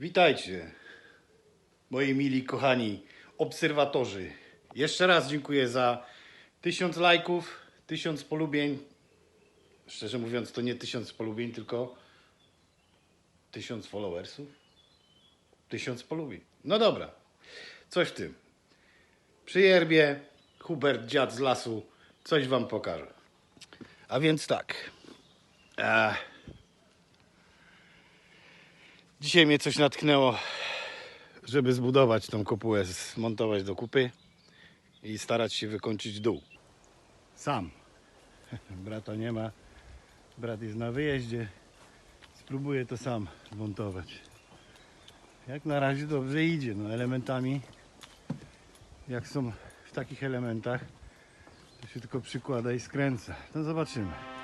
Witajcie, moi mili, kochani obserwatorzy. Jeszcze raz dziękuję za tysiąc lajków, tysiąc polubień. Szczerze mówiąc, to nie tysiąc polubień, tylko tysiąc followersów. Tysiąc polubień. No dobra, coś w tym. Przy yerbie Hubert, dziad z lasu, coś wam pokaże. A więc tak. E, dzisiaj mnie coś natknęło, żeby zbudować tą kopułę, zmontować do kupy i starać się wykończyć dół. Sam. Brata nie ma. Brat jest na wyjeździe. Spróbuję to sam zmontować. Jak na razie dobrze idzie. No elementami, jak są w takich elementach, to się tylko przykłada i skręca. No zobaczymy.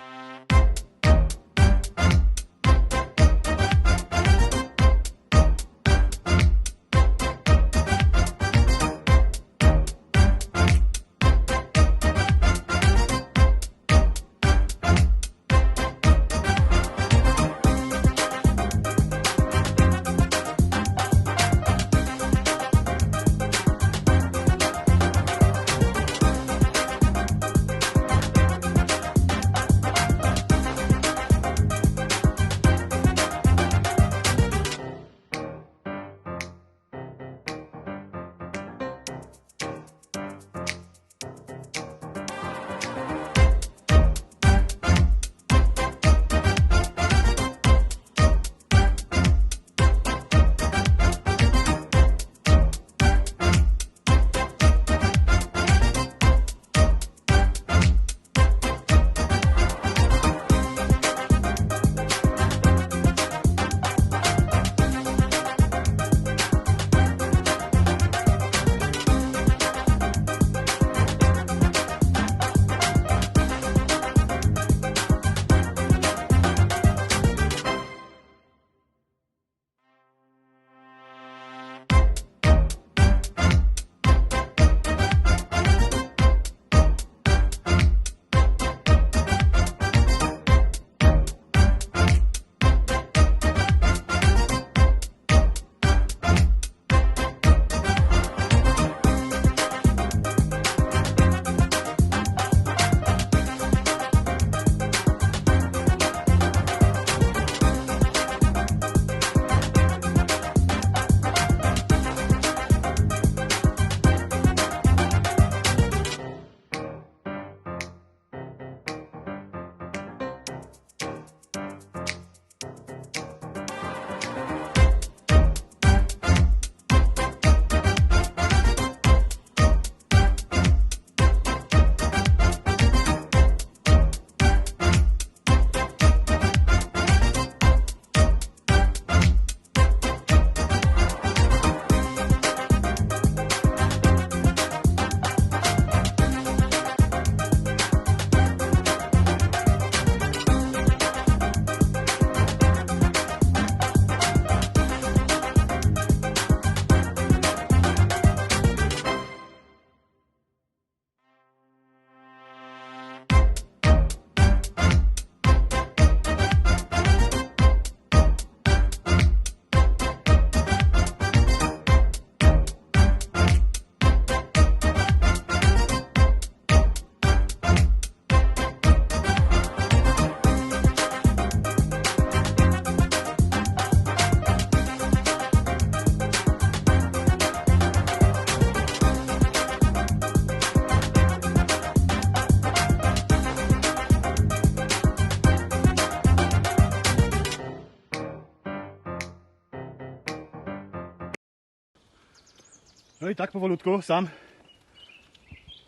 No i tak powolutku sam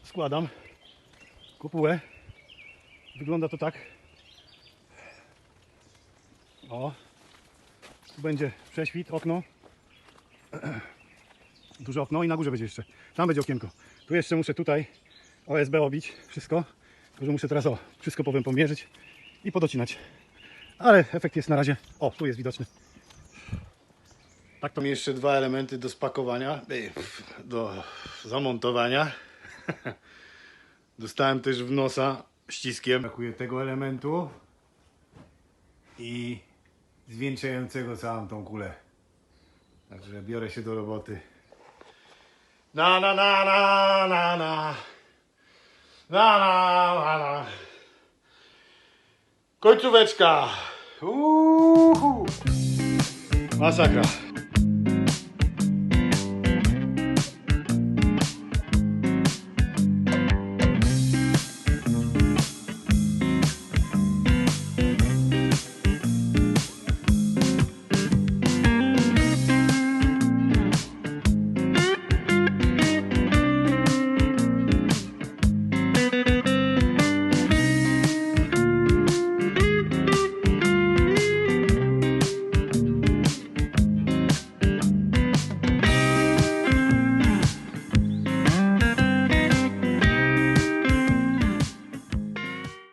składam kopułę. Wygląda to tak. O. Tu będzie prześwit, okno. Duże okno i na górze będzie jeszcze. Tam będzie okienko. Tu jeszcze muszę tutaj OSB obić wszystko. Tylko, że muszę teraz o, wszystko powiem pomierzyć i podocinać. Ale efekt jest na razie. O, tu jest widoczny. Tak to mi jeszcze dwa elementy do spakowania, do zamontowania. Dostałem też w nosa ściskiem. Brakuje tego elementu i zwieńczającego całą tą kulę. Także biorę się do roboty. Na na na na na. Na na na na. Końcóweczka. Uhu. Masakra.